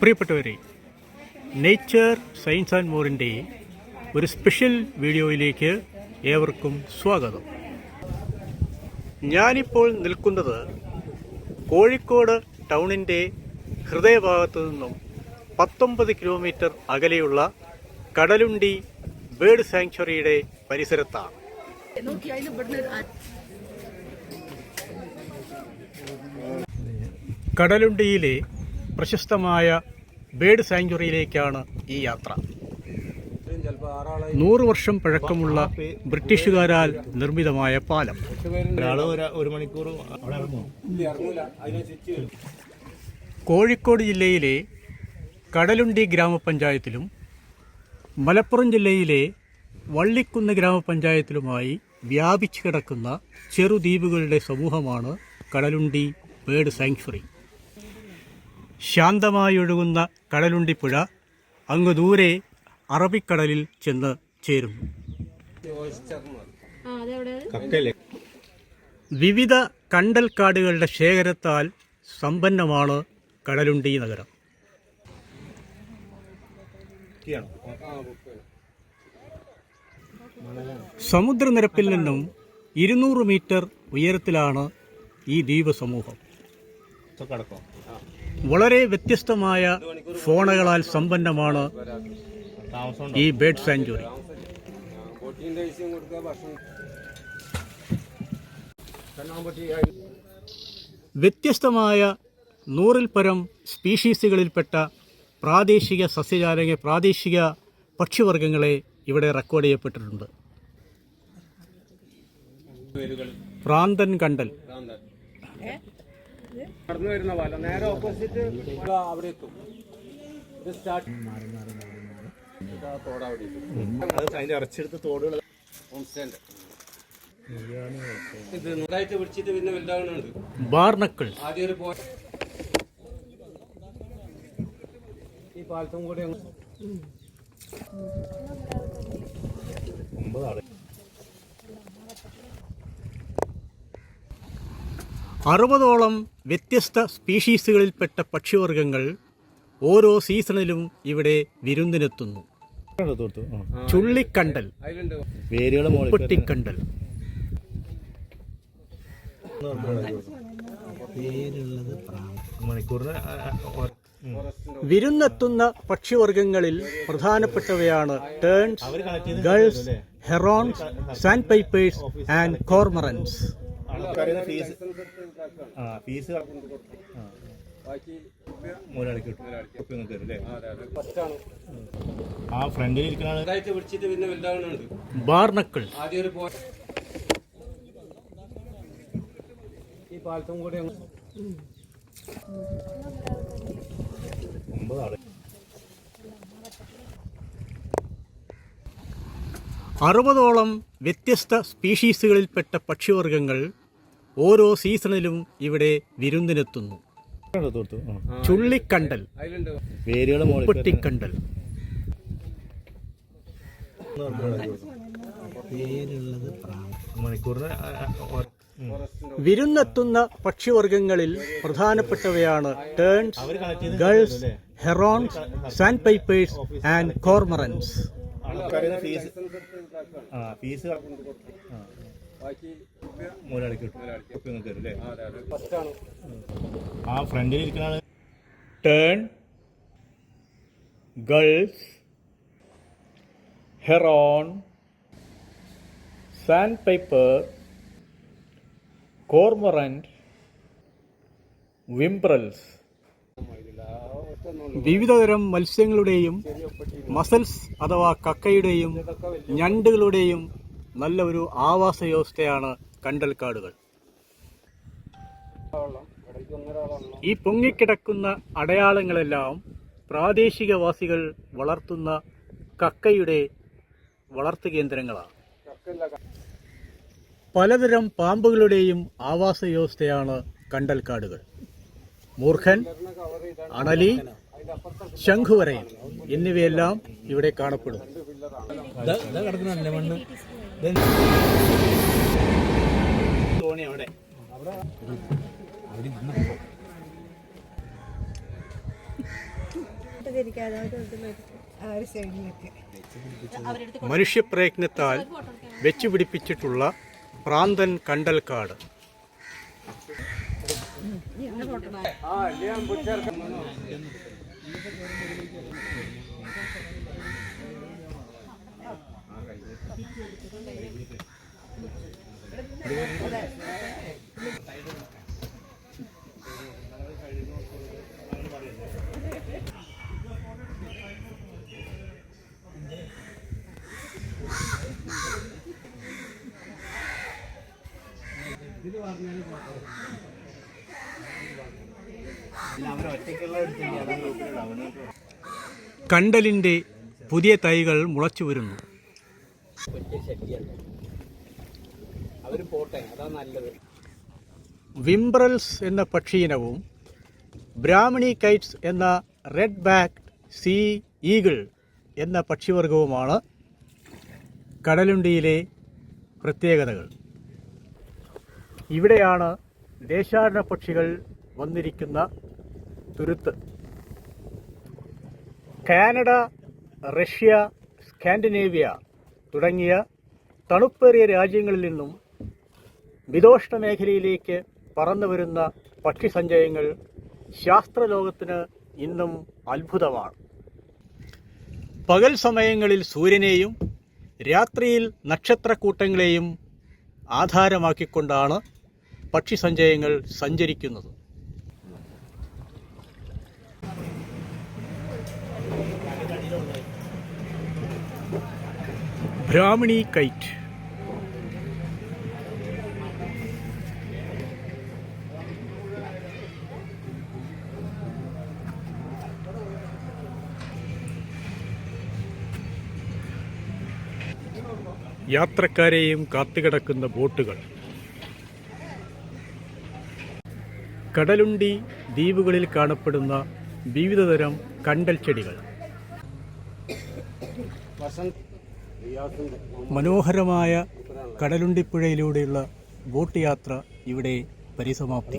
പ്രിയപ്പെട്ടവരെ nature science and മോറിന്റെ ഒരു special വീഡിയോയിലേക്ക് ഏവർക്കും സ്വാഗതം. ഞാനിപ്പോൾ നിൽക്കുന്നത് കോഴിക്കോട് ടൗണിന്റെ ഹൃദയഭാഗത്തു നിന്നും പത്തൊമ്പത് കിലോമീറ്റർ അകലെയുള്ള കടലുണ്ടി ബേർഡ് സാങ്ച്വറിയുടെ പരിസരത്താണ്. കടലുണ്ടിയിലെ പ്രശസ്തമായ ബേഡ് സാങ്ച്വറിയിലേക്കാണ് ഈ യാത്ര. നൂറ് വർഷം പഴക്കമുള്ള ബ്രിട്ടീഷുകാരാൽ നിർമ്മിതമായ പാലം. ഒരു- മണിക്കൂർ കോഴിക്കോട് ജില്ലയിലെ കടലുണ്ടി ഗ്രാമപഞ്ചായത്തിലും മലപ്പുറം ജില്ലയിലെ വള്ളിക്കുന്ന് ഗ്രാമപഞ്ചായത്തിലുമായി വ്യാപിച്ചു കിടക്കുന്ന ചെറുദ്വീപുകളുടെ സമൂഹമാണ് കടലുണ്ടി ബേഡ് സാങ്ച്വറി. ശാന്തമായി ഒഴുകുന്ന കടലുണ്ടി പുഴ അങ്ങ് ദൂരെ അറബിക്കടലിൽ ചെന്ന് ചേരുന്നു വിവിധ കണ്ടൽക്കാടുകളുടെ ശേഖരത്താൽ സമ്പന്നമാണ് കടലുണ്ടി നഗരം? സമുദ്രനിരപ്പിൽ നിന്നും ഇരുന്നൂറ് മീറ്റർ ഉയരത്തിലാണ് ഈ ദ്വീപ് സമൂഹം വളരെ വ്യത്യസ്തമായ ഫോണുകളാൽ സമ്പന്നമാണ് ഈ ബേഡ് സാഞ്ചുറി. വ്യത്യസ്തമായ നൂറിൽ പരം സ്പീഷീസുകളിൽപ്പെട്ട പ്രാദേശിക സസ്യജാലക പ്രാദേശിക പക്ഷിവർഗങ്ങളെ ഇവിടെ റെക്കോർഡ് ചെയ്യപ്പെട്ടിട്ടുണ്ട്. പ്രാന്തൻ കണ്ടൽ. നടന്നു വരുന്ന പാല നേരെ ഓപ്പോസിറ്റ് അവിടെ എത്തും. ഇത് സ്റ്റാർട്ട് തോട് അവിടെ അത് അതിന്റെ ഇറച്ചെടുത്ത് തോടുകൾ ഇത് നന്നായിട്ട് പിടിച്ചിട്ട് പിന്നെ വലുതാവുന്നുണ്ട് ബാർണക്കിൾ. ആദ്യം ഒരു പോ ഈ പാലത്തും കൂടി അങ്ങ് ഒമ്പത് ആൾ അറുപതോളം വ്യത്യസ്ത സ്പീഷീസുകളിൽപ്പെട്ട പക്ഷിവർഗങ്ങൾ ഓരോ സീസണിലും ഇവിടെ വിരുന്നിനെത്തുന്നു. ചുള്ളിക്കണ്ടൽ അതിലുണ്ട് വേരുകൾ മുകളിൽ പൊട്ടിക്കണ്ടൽ മണിക്കൂറിന് ആ, ആ, ഒ- ഉം. വിരുന്നെത്തുന്ന പക്ഷിവർഗങ്ങളിൽ പ്രധാനപ്പെട്ടവയാണ് terns gulls gulls herons sandpipers and cormorants ആൾക്കാരുടെ ഫീസ് ആ ഫീസ് മുതലാളിക്ക് കിട്ടും. തരും അല്ലേ? ആ ഫ്രണ്ടിൽ ഇരിക്കുന്ന ബാർണക്കിൾ. ആദ്യം ഒരു ഈ പാലത്തും കൂടി അറുപതോളം വ്യത്യസ്ത സ്പീഷീസുകളിൽപ്പെട്ട പക്ഷിവർഗങ്ങൾ ഓരോ സീസണിലും ഇവിടെ വിരുന്നിനെത്തുന്നു. ചുള്ളിക്കണ്ടൽ. അതിലുണ്ട് വേരുകൾ മുകളിൽ പൊട്ടിക്കണ്ടൽ മണിക്കൂറിന് ആ, ആ, ഒ- ഉം. വിരുന്നെത്തുന്ന പക്ഷിവർഗങ്ങളിൽ പ്രധാനപ്പെട്ടവയാണ് terns gulls herons sandpipers and cormorants. Fees ബാക്കി മുതലാളിക്ക് കിട്ടും. ആ ഫ്രണ്ടിൽ ഇരിക്കുന്ന tern gulls heron sandpiper cormorant whimbrels വിവിധതരം മത്സ്യങ്ങളുടെയും മസൽസ് അഥവാ കക്കയുടെയും ഞണ്ടുകളുടെയും നല്ല ഒരു ആവാസ വ്യവസ്ഥയാണ് കണ്ടൽക്കാടുകൾ ഈ പൊങ്ങിക്കിടക്കുന്ന അടയാളങ്ങളെല്ലാം പ്രാദേശികവാസികൾ വളർത്തുന്ന കക്കയുടെ വളർത്തു കേന്ദ്രങ്ങളാണ്. പലതരം പാമ്പുകളുടെയും ആവാസ വ്യവസ്ഥയാണ് കണ്ടൽക്കാടുകൾ മൂർഖൻ അണലി ശംഖുവരയൻ എന്നിവയെല്ലാം ഇവിടെ കാണപ്പെടും അവിടെ. മനുഷ്യപ്രയത്നത്താൽ വെച്ചുപിടിപ്പിച്ചിട്ടുള്ള പ്രാന്തൻ കണ്ടൽക്കാട്. ആ കണ്ടലിന്റെ പുതിയ തൈകൾ മുളച്ചു വരുന്നു. വിംബ്രൽസ് എന്ന പക്ഷിയിനവും ബ്രാഹ്മണി കൈറ്റ്സ് എന്ന റെഡ് ബാക്ക് സീ ഈഗിൾ എന്ന പക്ഷിവർഗവുമാണ് കടലുണ്ടിയിലെ പ്രത്യേകതകൾ. ഇവിടെയാണ് ദേശാടന പക്ഷികൾ വന്നിരിക്കുന്ന തുരുത്ത്. കാനഡ റഷ്യ സ്കാൻഡിനേവിയ തുടങ്ങിയ തണുപ്പേറിയ രാജ്യങ്ങളിൽ നിന്നും മിതോഷ്ണ മേഖലയിലേക്ക് പറന്നു വരുന്ന പക്ഷി സഞ്ചയങ്ങൾ ശാസ്ത്രലോകത്തിന് ഇന്നും അത്ഭുതമാണ്. പകൽ സമയങ്ങളിൽ സൂര്യനെയും രാത്രിയിൽ നക്ഷത്രക്കൂട്ടങ്ങളെയും ആധാരമാക്കിക്കൊണ്ടാണ് പക്ഷിസഞ്ചയങ്ങൾ സഞ്ചരിക്കുന്നത്. Brahminy kite. യാത്രക്കാരെയും കാത്തുകിടക്കുന്ന ബോട്ടുകൾ. കടലുണ്ടി ദ്വീപുകളിൽ കാണപ്പെടുന്ന വിവിധതരം കണ്ടൽ ചെടികൾ. മനോഹരമായ കടലുണ്ടിപ്പുഴയിലൂടെയുള്ള ബോട്ട് യാത്ര ഇവിടെ പരിസമാപ്തി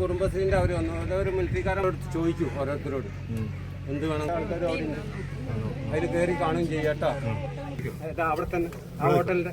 കുടുംബശ്രീന്റെ അവർ വന്നു. ഓരോ മിലിറ്ററിക്കാരോട് ചോദിച്ചു ഓരോരുത്തരോട്. എന്ത് വേണം? ആൾക്കാർ അവിടെ അതിൽ കയറി കാണുകയും ചെയ്യാട്ടോ അവിടെ തന്നെ ആ ഹോട്ടലിന്റെ.